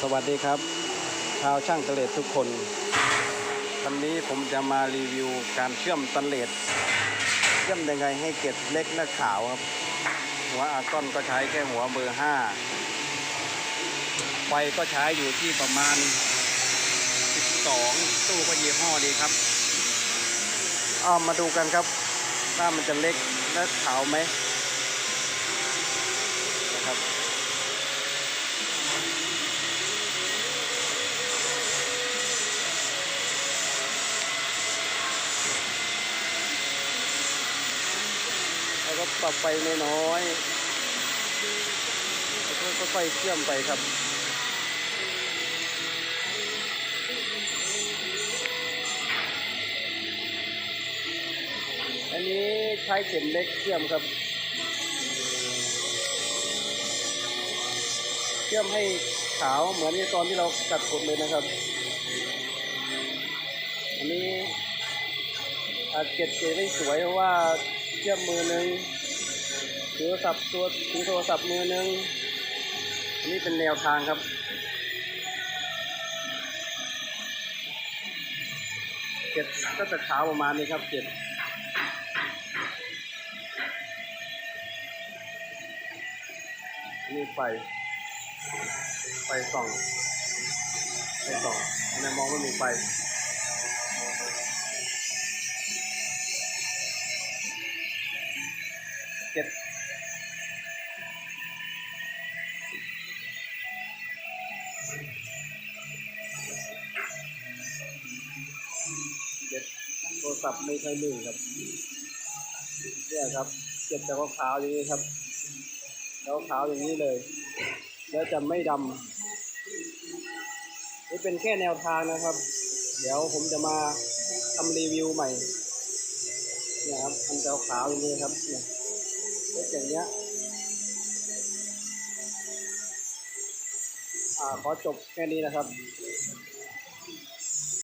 สวัสดีครับ ชาวช่างตะเลดทุกคน วันนี้ผมจะมารีวิวการเชื่อมตะเลดเชื่อมยังไงให้เกล็ดเล็กและขาวครับ หัวอากอนก็ใช้แค่หัวเบอร์5ไฟก็ใช้อยู่ที่ประมาณ 12 ตู้ก็ยี่ห้อดีครับเอามาดูกันครับว่ามันจะเล็กและขาวไหมนะครับ แล้วก็ปรับไฟน้อยๆแล้วก็ค่อยๆเชื่อมไปครับอันนี้ใช้เข็มเล็กเชื่อมครับ เชื่อมให้ขาวเหมือนในตอนที่เรากัดขนเลยนะครับ อันนี้อาจเก็บเกไม่สวยเพราะว่า เชื่อมมือหนึ่งถือโทรศัพท์ตัวถือโทรศัพท์มือหนึ่งอันนี้เป็นแนวทางครับเก็บก็จะขาวประมาณนี้ครับเก็บนี่ไฟไฟส่องไฟส่องอันมองไม่มีไฟ เก็บเก็บโทรศัพท์ไม่ใช่มือครับเนี่ยครับเก็บแต่ขาวๆอย่างนี้ครับแล้วขาวอย่างนี้เลย แล้วจะไม่ดำนี่เป็นแค่แนวทางนะครับ เดี๋ยวผมจะมาทำรีวิวใหม่เนี่ยครับมันจะขาวอย่างนี้ครับเนี่ย เล็กอย่างเนี้ยอ่าขอจบแค่นี้นะครับ